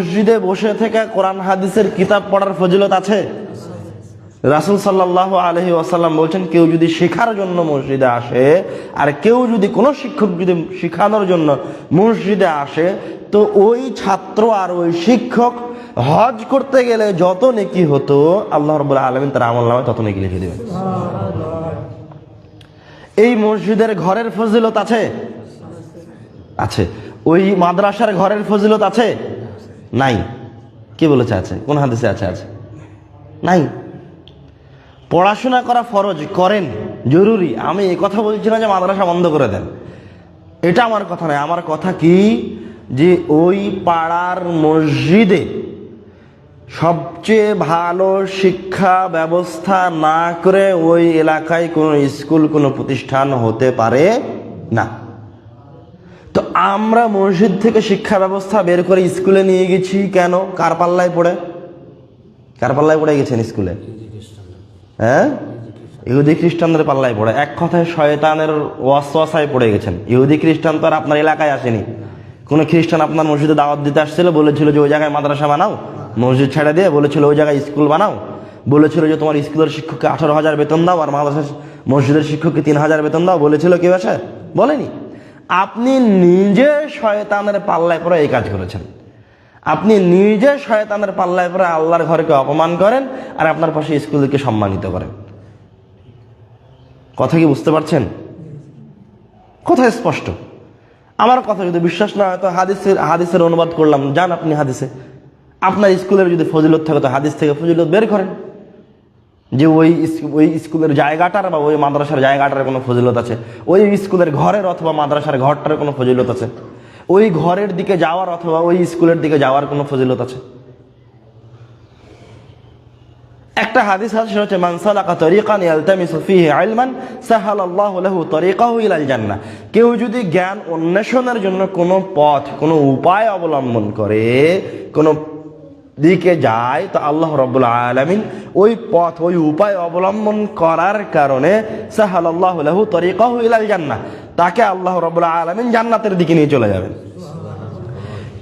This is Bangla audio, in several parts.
মসজিদে বসে থেকে কোরআন হাদিসের কিতাব পড়ার ফজিলত আছে? রাসুল সাল্লাহ আলহি ওয়াসাল্লাম বলছেন, কেউ যদি শেখার জন্য মসজিদে আসে, আর কেউ যদি কোনো শিক্ষক যদি শেখানোর জন্য মসজিদে আসে, তো ওই ছাত্র আর ওই শিক্ষক হজ করতে গেলে যত নেকি হতো, আল্লাহ রবুল্লাহ আলমিন তার আমল নামে তত নেকি লিখে দেবেন। এই মসজিদের ঘরের ফজিলত আছে? আছে। ওই মাদ্রাসার ঘরের ফজিলত আছে? নাই। কে বলেছে আছে? কোন হাদিসে আছে আছে? নাই। পড়াশোনা করা ফরজ, করেন, জরুরি। আমি এই কথা বলছি না যে মাদ্রাসা বন্ধ করে দেন। এটা আমার কথা নয়। আমার কথা কি? যে ওই পাড়ার মসজিদে সবচেয়ে ভালো শিক্ষা ব্যবস্থা না করে ওই এলাকায় কোনো স্কুল, কোনো প্রতিষ্ঠান হতে পারে না। আমরা মসজিদ থেকে শিক্ষা ব্যবস্থা বের করে স্কুলে নিয়ে গেছি কেন? কার পাল্লায় পড়ে? কার পাল্লায় পড়ে গেছেন স্কুলে? হ্যাঁ? ইহুদি খ্রিস্টানদের পাল্লায় পড়ে। এক কথায় শয়তানের ওয়াসওয়াসায় পড়ে গেছেন। ইহুদি খ্রিস্টান তো আর আপনার এলাকায় আসেনি। কোনো খ্রিস্টান আপনার মসজিদে দাওয়াত দিতে আসছিল, বলেছিল যে ওই জায়গায় মাদ্রাসা বানাও, মসজিদ ছেড়ে দিয়ে বলেছিল ওই জায়গায় স্কুল বানাও, বলেছিল যে তোমার স্কুলের শিক্ষককে আঠারো হাজার বেতন দাও আর মাদ্রাসা মসজিদের শিক্ষককে তিন হাজার বেতন দাও, বলেছিল কেউ আসে বলেনি। আপনি নিজে শয়তানের পাল্লায় পরে এই কাজ করেছেন। আপনি নিজে শয়তানের পাল্লায় পরে আল্লাহর ঘরকে অপমান করেন আর আপনার পাশে স্কুলকে সম্মানিত করেন। কথা কি বুঝতে পারছেন? কথা স্পষ্ট। আমার কথা যদি বিশ্বাস না হয় তো হাদিসের হাদিসের অনুবাদ করলাম। যান আপনি হাদিসে। আপনার স্কুলের যদি ফজিলত থাকে তো হাদিস থেকে ফজিলত বের করেন। যে ওই ওই স্কুলের জায়গাটার বা ওই মাদ্রাসার জায়গাটার কোনো ফজিলত আছে? ওই স্কুলের ঘরের অথবা মাদ্রাসার ঘরটার কোনো ফজিলত আছে? ওই ঘরের দিকে যাওয়ার অথবা ওই স্কুলের দিকে যাওয়ার কোনো ফজিলত আছে? একটা হাদিস আছে, সেটা হচ্ছে, মান সালাকা তরিকান ইয়ালতামিসু ফিহি ইলমান, সাহালাল্লাহু লাহু তরিকাহু ইলাল জান্নাহ। কেউ যদি জ্ঞান অন্বেষণের জন্য কোনো পথ, কোনো উপায় অবলম্বন করে, কোনো দিকে যায়, তো আল্লাহ রব্বুল আলামিন ওই পথ, ওই উপায় অবলম্বন করার কারণে ইলাল জান্নাহ, তাকে আল্লাহ রব্বুল আলামিন জান্নাতের দিকে নিয়ে চলে যাবেন।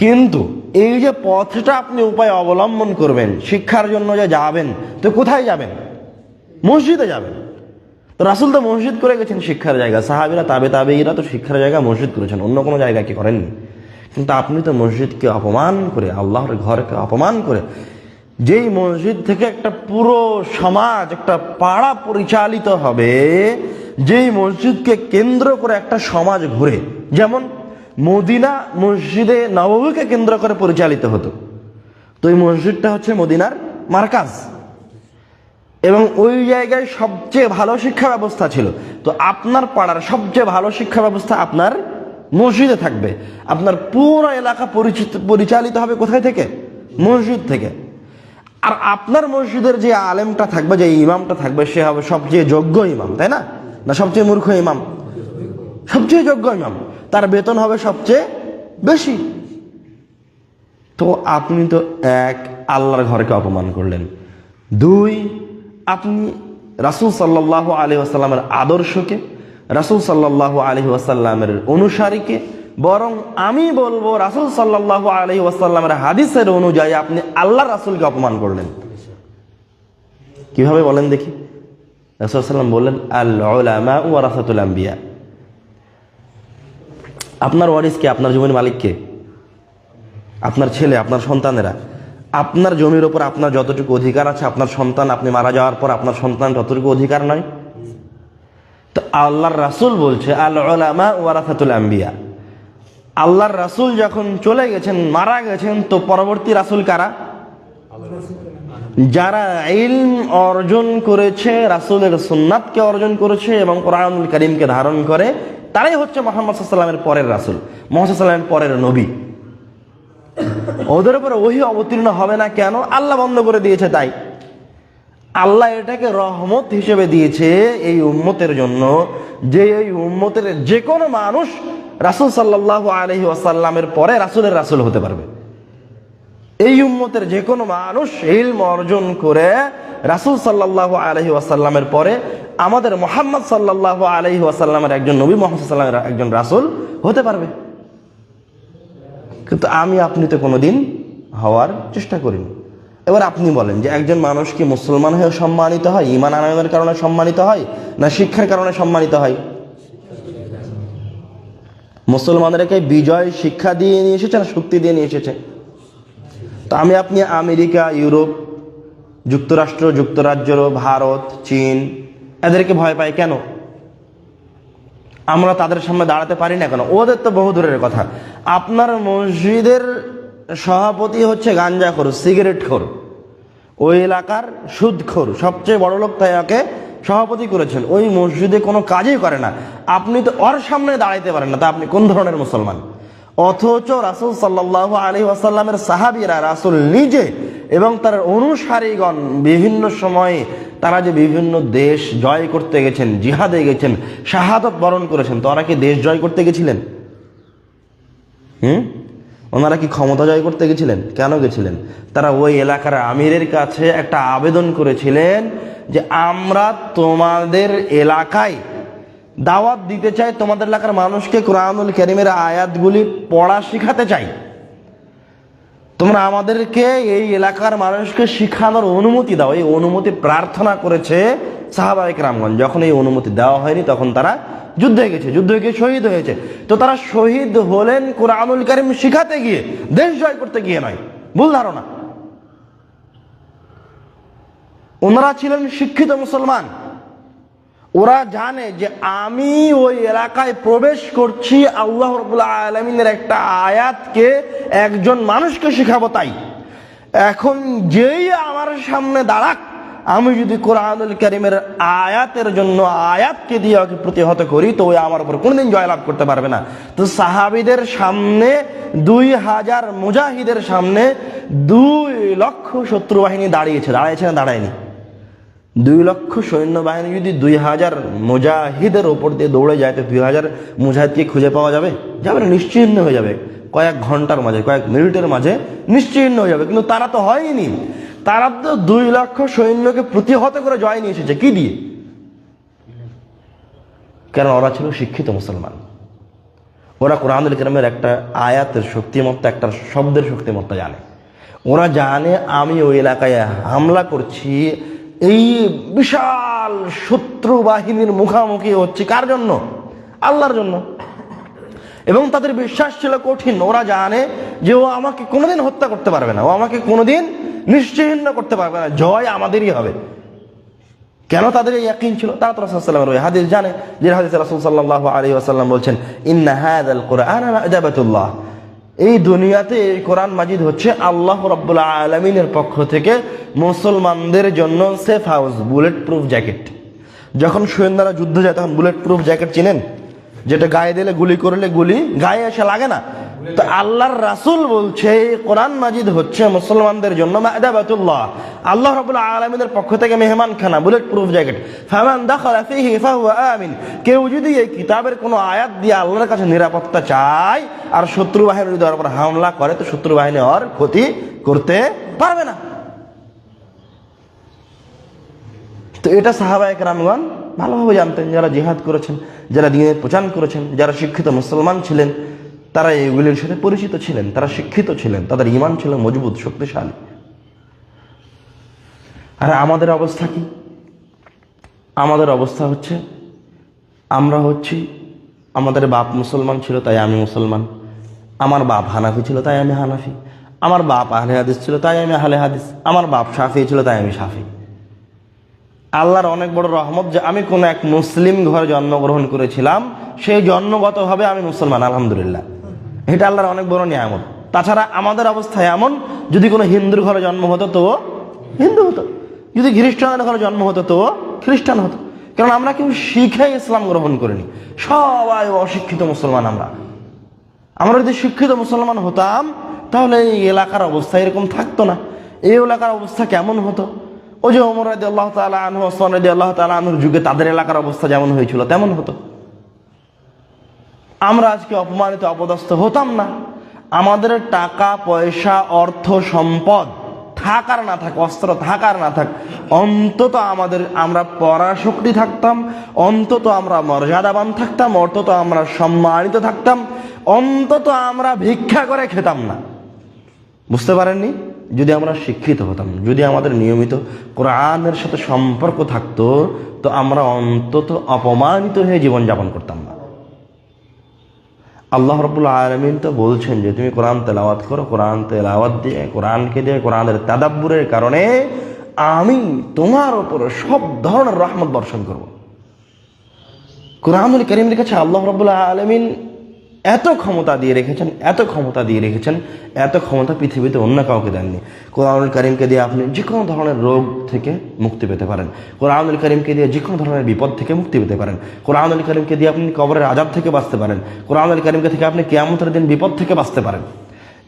কিন্তু এই যে পথটা আপনি উপায় অবলম্বন করবেন, শিক্ষার জন্য যে যাবেন, তো কোথায় যাবেন? মসজিদে যাবেন। তো রাসুল তো মসজিদ করে গেছেন শিক্ষার জায়গা, সাহাবিরা, তাবে তাবেইরা তো শিক্ষার জায়গা মসজিদ করেছেন, অন্য কোনো জায়গায় কি করেননি? কিন্তু আপনি তো মসজিদকে অপমান করে, আল্লাহর ঘরকে অপমান করে, যেই মসজিদ থেকে একটা পুরো সমাজ, একটা পাড়া পরিচালিত হবে, যেই মসজিদকে কেন্দ্র করে একটা সমাজ ঘুরে, যেমন মদিনা মসজিদে নবমীকে কেন্দ্র করে পরিচালিত হতো, তো এই মসজিদটা হচ্ছে মদিনার মার্কাজ। এবং ওই জায়গায় সবচেয়ে ভালো শিক্ষা ব্যবস্থা ছিল। তো আপনার পাড়ার সবচেয়ে ভালো শিক্ষা ব্যবস্থা আপনার মসজিদে থাকবে। আপনার পুরো এলাকা পরিচিত, পরিচালিত হবে কোথায় থেকে? মসজিদ থেকে। আর আপনার মসজিদের যে আলেমটা থাকবে, যে ইমামটা থাকবে, সে হবে সবচেয়ে যোগ্য ইমাম, তাই না? না, সবচেয়ে মূর্খ ইমাম? সবচেয়ে যোগ্য ইমাম। তার বেতন হবে সবচেয়ে বেশি। তো আপনি তো এক, আল্লাহর ঘরকে অপমান করলেন। দুই, আপনি রাসুল সাল্লাহ আলী আসাল্লামের আদর্শকে রাসুল সাল্লাহ আলী ওয়াসাল্লামের অনুসারীকে, বরং আমি বলব রাসুল সাল্লাহ আলী ওয়াসাল্লামের হাদিসের অনুযায়ী আপনি আল্লাহ রাসুলকে অপমান করলেন। কীভাবে বলেন দেখি? রাসুল সাল্লাম বললেন আল্লাহ ওয়ারাসাতুল আম্বিয়া। আপনার ওয়ারিস কে? আপনার জমির মালিক কে? আপনার ছেলে, আপনার সন্তানেরা? আপনার জমির ওপর আপনার যতটুকু অধিকার আছে, আপনার সন্তান আপনি মারা যাওয়ার পর আপনার সন্তান ততটুকু অধিকার নয়? তো আল্লাহর রাসুল বলছে আল্লামা ওয়ারাফাতুল আম্বিয়া। আল্লাহর রাসুল যখন চলে গেছেন, মারা গেছেন, তো পরবর্তী রাসুল কারা? যারা ইলম অর্জন করেছে, রাসুলের সুন্নাতকে অর্জন করেছে এবং কোরআনুল করিমকে ধারণ করে, তারাই হচ্ছে মোহাম্মদ সাল্লামের পরের রাসুল, মোহাম্মদ সাল্লামের পরের নবী। ওদের উপরে ওহি অবতীর্ণ হবে না কেন? আল্লাহ বন্ধ করে দিয়েছে তাই। আল্লাহ এটাকে রহমত হিসেবে দিয়েছে এই উম্মতের জন্য, যে এই উম্মতের যে কোনো মানুষ রাসুল সাল্লাহ আলহি ওয়াসাল্লামের পরে রাসুলের রাসুল হতে পারবে। এই উম্মতের যে কোনো মানুষ ইলম অর্জন করে রাসুল সাল্লাহ আলহি ওয়াসাল্লামের পরে আমাদের মোহাম্মদ সাল্লাহ আলহি ওয়াসাল্লামের একজন নবী মোহাম্মদ সাল্লামের একজন রাসুল হতে পারবে। কিন্তু আমি আপনি তো কোনোদিন হওয়ার চেষ্টা করিনি। এবার আপনি বলেন যে একজন মানুষ কি মুসলমান হয়ে সম্মানিত হয়? ইমান আনয়নের কারণে সম্মানিত হয়? না শিক্ষার কারণে সম্মানিত হয়? মুসলমানদেরকে বিজয়, শিক্ষা দিয়ে নিয়ে এসেছে না শক্তি দিয়ে নিয়ে এসেছে? তো আমি আপনি আমেরিকা, ইউরোপ, যুক্তরাষ্ট্র, যুক্তরাজ্য, ভারত, চীন, এদেরকে ভয় পাই কেন? আমরা তাদের সামনে দাঁড়াতে পারি না কেন? ওদের তো বহু দূরের কথা। আপনার মসজিদের সভাপতি হচ্ছে গাঞ্জা গাঞ্জাখোর সিগারেট খোর। ওই এলাকার সুদখোর সবচেয়ে বড় লোক তাই ওকে সভাপতি করেছেন। ওই মসজিদে কোনো কাজই করে না। আপনি তো ওর সামনে দাঁড়াইতে পারেন না, তা আপনি কোন ধরনের মুসলমান? অথচ রাসুল সাল্লাহ আলী আসাল্লামের সাহাবিরা, রাসুল নিজে এবং তার অনুসারীগণ বিভিন্ন সময়ে তারা যে বিভিন্ন দেশ জয় করতে গেছেন, জিহাদে গেছেন, শাহাদত বরণ করেছেন, তো ওরা কি দেশ জয় করতে গেছিলেন? হুম? ওনারা কি ক্ষমতা জয় করতে গেছিলেন? কেন গেছিলেন? তারা ওই এলাকার আমিরের কাছে একটা আবেদন করেছিলেন যে আমরা তোমাদের এলাকায় দাওয়াত দিতে চাই, তোমাদের এলাকার মানুষকে কোরআনুল করিমের আয়াতগুলি পড়া শেখাতে চাই। তোমরা আমাদেরকে এই এলাকার মানুষকে শিখানোর অনুমতি দাও। এই অনুমতি প্রার্থনা করেছে সাহাবাহিক রামগঞ্জ যখন এই অনুমতি দেওয়া হয়নি, তখন তারা যুদ্ধে গেছে, যুদ্ধে গিয়ে শহীদ হয়েছে। তো তারা শহীদ হলেন কোরআনুল করিম শিখাতে গিয়ে, দেশ জয় করতে গিয়ে নয়। ভুল ধারণা। ওনারা ছিলেন শিক্ষিত মুসলমান। ওরা জানে যে আমি ওই এলাকায় প্রবেশ করছি, আল্লাহ রবুল্লাহ আলমিনের একটা আয়াতকে একজন মানুষকে শেখাবো তাই। এখন যেই আমার সামনে দাঁড়াক, আমি যদি কোরআনুল করিমের আয়াতের জন্য আয়াতকে দিয়ে ওকে প্রতিহত করি, তো ওই আমার উপর কোনোদিন জয়লাভ করতে পারবে না। তো সাহাবিদের সামনে, দুই হাজার মুজাহিদের সামনে দুই লক্ষ শত্রু বাহিনী দাঁড়িয়েছে দাঁড়িয়েছে না, দাঁড়ায়নি। দুই লক্ষ সৈন্যবাহিনী যদি দুই হাজার মুজাহিদের ওপর দিয়ে দৌড়ে যায়, তো দুই হাজার মুজাহিদকে খুঁজে পাওয়া যাবে? যাবে না, নিশ্চিহ্ন হয়ে যাবে। কয়েক ঘণ্টার মাঝে, কয়েক মিনিটের মাঝে নিশ্চিহ্ন হয়ে যাবে। কিন্তু তারা তো হয়নি। তারা তো দুই লক্ষ সৈন্যকে প্রতিহত করে জয় নিয়ে এসেছে। কি দিয়ে? কারণ ওরা ছিল শিক্ষিত মুসলমান। ওরা কোরআনুল কেরামের একটা আয়াতের শক্তিমত্তা, একটা শব্দের শক্তিমত্তা জানে। ওরা জানে, আমি ওই এলাকায় হামলা করছি এই বিশাল শত্রু বাহিনীর মুখামুখি হচ্ছে কার জন্য? আল্লাহর জন্য। এবং তাদের বিশ্বাস ছিল কঠিন। ওরা জানে যে ও আমাকে কোনোদিন হত্যা করতে পারবে না। ও আমাকে কোনোদিন নিশ্চিহ্ন করতে পারবে না। জয় আমাদেরই হবে। কেন তাদের এই ইয়াকিন ছিল? তারা তো রাসূলুল্লাহর ওই হাদিস জানে। যে হাদিস রাসূল সাল্লাল্লাহু আলাইহি ওয়াসাল্লাম বলছেন, ইন্না হাযাল কুরআন এই দুনিয়াতে এই কোরআন মাজিদ হচ্ছে আল্লাহ রাব্বুল আলমিনের পক্ষ থেকে মুসলমানদের জন্য safe house bullet proof jacket যখন সৈন্যরা যুদ্ধ যায়, তখন বুলেট প্রুফ জ্যাকেট চিনেন? যেটা গায়ে দিলে গুলি করলে গুলি, গায়ে এসে লাগে না। তো আল্লাহর রাসূল বলছে, কোরআন মাজিদ হচ্ছে মুসলমানদের জন্য আল্লাহ রাব্বুল আলামিনের পক্ষ থেকে মেহমান খানা বুলেট প্রুফ জ্যাকেট কেউ যদি এই কিতাবের কোনো আয়াত দিয়ে আল্লাহর কাছে নিরাপত্তা চায়, আর শত্রু বাহিনী যদি ওর হামলা করে, তো শত্রু বাহিনী ওর ক্ষতি করতে পারবে না। তো এটা সাহাবায়ক রামগণ ভালোভাবে জানতেন যারা জিহাদ করেছেন, যারা দিনের প্রচার করেছেন, যারা শিক্ষিত মুসলমান ছিলেন, তারা এগুলির সাথে পরিচিত ছিলেন, তারা শিক্ষিত ছিলেন, তাদের ইমান ছিল মজবুত, শক্তিশালী। আর আমাদের অবস্থা কি? আমাদের অবস্থা হচ্ছে, আমরা হচ্ছি, আমাদের বাপ মুসলমান ছিল, তাই আমি মুসলমান। আমার বাপ হানাফি ছিল, তাই আমি হানাফি। আমার বাপ আহলে হাদিস ছিল, তাই আমি আহলে হাদিস। আমার বাপ সাফি ছিল, তাই আমি সাফি আল্লাহর অনেক বড় রহমত যে আমি কোনো এক মুসলিম ঘরে জন্মগ্রহণ করেছিলাম, সেই জন্মগতভাবে আমি মুসলমান, আলহামদুলিল্লাহ। এটা আল্লাহর অনেক বড় নিয়ামত। তাছাড়া আমাদের অবস্থা এমন, যদি কোনো হিন্দুর ঘরে জন্ম হতো তো হিন্দু হতো। যদি খ্রিস্টানের ঘরে জন্ম হতো তো খ্রিস্টান হতো। কারণ আমরা কেউ শিখে ইসলাম গ্রহণ করিনি। সবাই অশিক্ষিত মুসলমান আমরা। আমরা যদি শিক্ষিত মুসলমান হতাম, তাহলে এই এলাকার অবস্থা এরকম থাকতো না। এই এলাকার অবস্থা কেমন হতো? ওই যে ওমর রাজি আল্লাহ তালা আনহু, ওসমান রাজি আল্লাহ তালা আনহুর যুগে তাদের এলাকার অবস্থা যেমন হয়েছিল, তেমন হতো। আমরা আজকে অপমানিত, অপদস্থ হতাম না। আমাদের টাকা, পয়সা, অর্থ, সম্পদ থাক আর না থাক, অস্ত্র থাক আর না থাক, অন্তত আমাদের আমরা পরাশক্তি থাকতাম, অন্তত আমরা মর্যাদাবান থাকতাম, অন্তত আমরা সম্মানিত থাকতাম, অন্তত আমরা ভিক্ষা করে খেতাম না। বুঝতে পারেননি? যদি আমরা শিক্ষিত হতাম, যদি আমাদের নিয়মিত কোরআনের সাথে সম্পর্ক থাকতো, তো আমরা অন্তত অপমানিত হয়ে জীবনযাপন করতাম না। আল্লাহ রবুল্লা আলমিন তো বলছেন যে, তুমি কোরআন তেলাওয়াত করো, কোরআন তেলাওয়াত দিয়ে, কোরআনকে দিয়ে, কোরআনের তাদাব্বুরের কারণে আমি তোমার ওপর সব ধরনের রহমত বর্ষণ করব। কোরআনুল করিমের কাছে আল্লাহ রবুল্লা আলমিন এত ক্ষমতা দিয়ে রেখেছেন, এত ক্ষমতা দিয়ে রেখেছেন, এত ক্ষমতা পৃথিবীতে অন্য কাউকে দেননি। কোরআনুল করিমকে দিয়ে আপনি যে কোনো ধরনের রোগ থেকে মুক্তি পেতে পারেন। কোরআনুল করিমকে দিয়ে যে কোনো ধরনের বিপদ থেকে মুক্তি পেতে পারেন। কোরআনুল করিমকে দিয়ে আপনি কবরের আজাব থেকে বাঁচতে পারেন। কোরআনুল করিমকে থেকে আপনি কেয়ামতের দিন বিপদ থেকে বাঁচতে পারেন।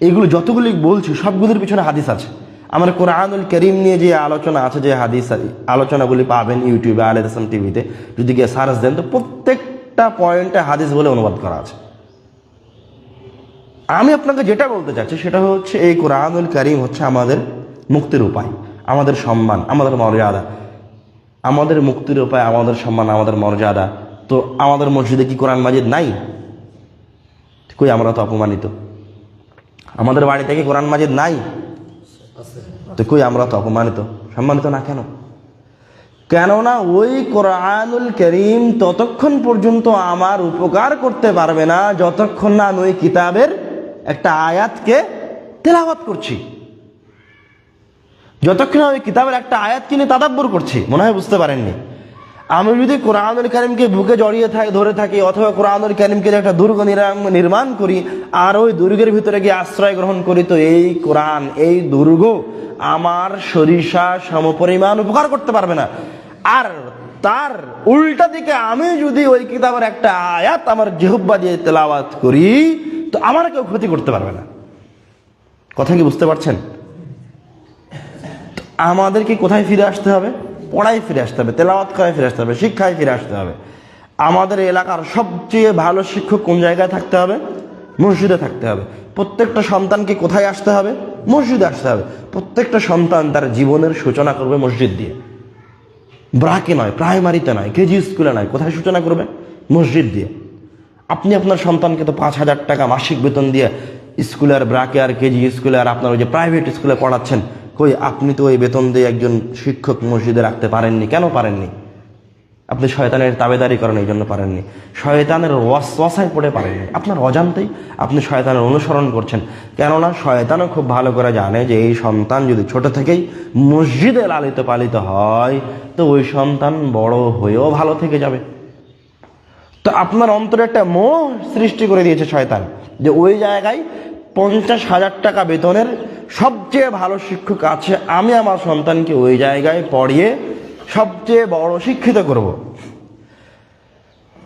এগুলো যতগুলি বলছি, সবগুলির পিছনে হাদিস আছে। আমার কোরআনুল করিম নিয়ে যে আলোচনা আছে, যে হাদিস, আলোচনাগুলি পাবেন ইউটিউবে আলেদ টিভিতে, যদি গিয়ে সার্চ দেন, তো প্রত্যেকটা পয়েন্টে হাদিস বলে অনুবাদ করা আছে। আমি আপনাকে যেটা বলতে চাচ্ছি সেটা হচ্ছে এই কোরআনুল করিম হচ্ছে আমাদের মুক্তির উপায়, আমাদের সম্মান, আমাদের মর্যাদা। আমাদের মুক্তির উপায়, আমাদের সম্মান, আমাদের মর্যাদা। তো আমাদের মসজিদে কি কোরআন মাজিদ নাই? কই আমরা তো অপমানিত। আমাদের বাড়িতে কি কোরআন মাজিদ নাই? তো কই আমরা তো অপমানিত। সম্মানিত না কেন? কেননা ওই কোরআনুল করিম ততক্ষণ পর্যন্ত আমার উপকার করতে পারবে না, যতক্ষণ না আমি ওই কিতাবের একটা আয়াতকে তেলাওয়াত করছি। যতক্ষণ আমি কিতাবের একটা আয়াত কিনে তাদাব্বর করছি, মনে হয় বুঝতে পারেননি। আমি যদি কোরআনুল করিমকে বুকে জড়িয়ে থাকি ধরে থাকি অথবা কোরআনুল করিমকে একটা দুর্গ নিরাম- নির্মাণ করি, আর ওই দুর্গের ভিতরে গিয়ে আশ্রয় গ্রহণ করি, তো এই কোরআন, এই দুর্গ আমার সরিষা সমপরিমাণ উপকার করতে পারবে না। আর তার উল্টা দিকে আমি যদি ওই কিতাবের একটা আয়াত আমার জেহুব্বা দিয়ে তেলাওয়াত করি তো আমার কেউ ক্ষতি করতে পারবে না। কথা কি বুঝতে পারছেন? আমাদেরকে কোথায় ফিরে আসতে হবে? পড়ায় ফিরে আসতে হবে, তেলাওয়াত করায় ফিরে আসতে হবে, শিক্ষায় ফিরে আসতে হবে। আমাদের এলাকার সবচেয়ে ভালো শিক্ষক কোন জায়গায় থাকতে হবে? মসজিদে থাকতে হবে। প্রত্যেকটা সন্তানকে কোথায় আসতে হবে? মসজিদে আসতে হবে। প্রত্যেকটা সন্তান তার জীবনের সূচনা করবে মসজিদ দিয়ে। ব্রাকে নয়, প্রাইমারিতে নয়, কেজি স্কুলে নয়, কোথায় সূচনা করবে? মসজিদ দিয়ে। আপনি আপনার সন্তানকে তো পাঁচ হাজার টাকা মাসিক বেতন দিয়ে স্কুলে আর ব্রাকে আর কেজি স্কুলে আর আপনার ওই যে প্রাইভেট স্কুলে পড়াচ্ছেন, কই আপনি তো ওই বেতন দিয়ে একজন শিক্ষক মসজিদে রাখতে পারেননি, কেন পারেননি? আপনি শয়তানের তাবেদারি করেন, এই জন্য পারেননি। শয়তানের ওয়াসায় পড়ে পারেননি। আপনার অজান্তেই আপনি শয়তানের অনুসরণ করছেন। কেননা শয়তানও খুব ভালো করে জানে যে এই সন্তান যদি ছোট থেকেই মসজিদে লালিত পালিত হয়, তো ওই সন্তান বড় হয়েও ভালো থেকে যাবে। তো আপনার অন্তরে একটা মোহ সৃষ্টি করে দিয়েছে শয়তান, যে ওই জায়গায় পঞ্চাশ হাজার টাকা বেতনের সবচেয়ে ভালো শিক্ষক আছে, আমি আমার সন্তানকে ওই জায়গায় পড়িয়ে সবচেয়ে বড় শিক্ষিত করব।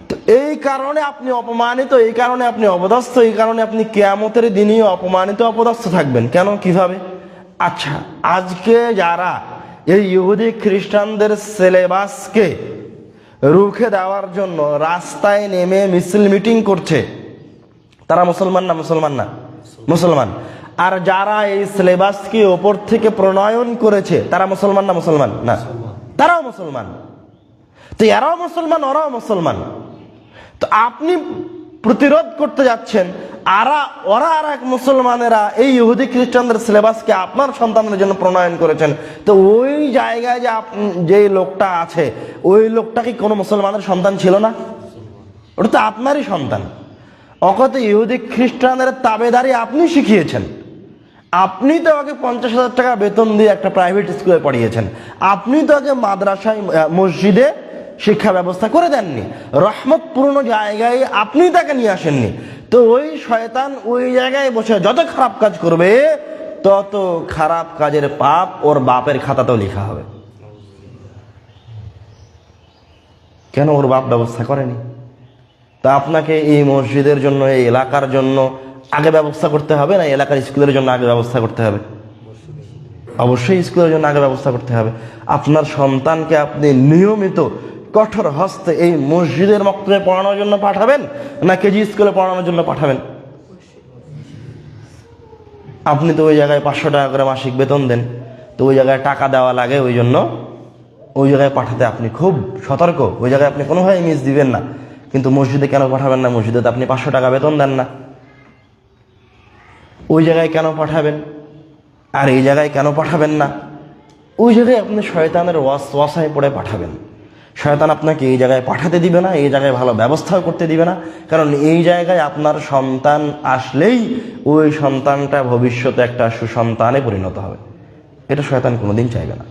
তো এই কারণে আপনি অপমানিত, এই কারণে আপনি অপদস্থ, এই কারণে আপনি কেয়ামতের দিনই অপমানিত, অপদস্থ থাকবেন। কেন? কীভাবে? আচ্ছা আজকে যারা এই ইহুদি খ্রিস্টানদের সিলেবাসকে রুখে দেওয়ার জন্য রাস্তায় নেমে মিছিল মিটিং করছে। তারা মুসলমান না মুসলমান না? মুসলমান। আর যারা এই সিলেবাসকে ওপর থেকে প্রণয়ন করেছে, তারা মুসলমান না মুসলমান? না। তারাও মুসলমান। তো এরাও মুসলমান, ওরাও মুসলমান। তো আপনি প্রতিরোধ করতে যাচ্ছেন, আরা, ওরা আর এক মুসলমানেরা এই ইহুদি খ্রিস্টানদের সিলেবাসকে আপনার সন্তানের জন্য প্রণয়ন করেছেন। তো ওই জায়গায় যে যে লোকটা আছে, ওই লোকটা কি কোনো মুসলমানের সন্তান ছিল না? ওটা তো আপনারই সন্তান। অকত ইহুদি খ্রিস্টানদের তাবেদারি আপনি শিখিয়েছেন। আপনি তো আগে পঞ্চাশ হাজার টাকা বেতন দিয়ে একটা প্রাইভেট স্কুলে পড়িয়েছেন। আপনি তো আগে মাদ্রাসায় মসজিদে শিক্ষা ব্যবস্থা করে দেননি। রহমত রহমতপূর্ণ জায়গায় আপনি তাকে নিয়ে আসেননি। তো ওই শয়তান ওই জায়গায় বসে যত খারাপ কাজ করবে, তত খারাপ কাজের পাপ ওর বাপের খাতাতেও লেখা হবে। কেন ওর বাপ ব্যবস্থা করেনি? তা আপনাকে এই মসজিদের জন্য, এই এলাকার জন্য আগে ব্যবস্থা করতে হবে না এলাকার স্কুলের জন্য আগে ব্যবস্থা করতে হবে? অবশ্যই স্কুলের জন্য আগে ব্যবস্থা করতে হবে। আপনার সন্তানকে আপনি নিয়মিত কঠোর হস্তে এই মসজিদের মক্তবে পড়ানোর জন্য পাঠাবেন না কেজি স্কুলে পড়ানোর জন্য পাঠাবেন? আপনি তো ওই জায়গায় পাঁচশো টাকা করে মাসিক বেতন দেন, তো ওই জায়গায় টাকা দেওয়া লাগে ওই জন্য ওই জায়গায় পাঠাতে আপনি খুব সতর্ক। ওই জায়গায় আপনি কোনোভাবে মিস দিবেন না। কিন্তু মসজিদে কেন পাঠাবেন না? মসজিদে তো আপনি পাঁচশো টাকা বেতন দেন না। ওই জায়গায় কেন পাঠাবেন? আর এই জায়গায় কেন পাঠাবেন না? ওই জায়গায় আপনি শয়তানের ওয়াস ওয়াসায় পড়ে পাঠাবেন। শয়তান আপনাকে এই জায়গায় পাঠাতে দিবে না, এই জায়গায় ভালো ব্যবস্থাও করতে দিবে না। কারণ এই জায়গায় আপনার সন্তান আসলেই ওই সন্তানটা ভবিষ্যতে একটা সুসন্তানে পরিণত হবে। এটা শয়তান কোনোদিন চাইবে না।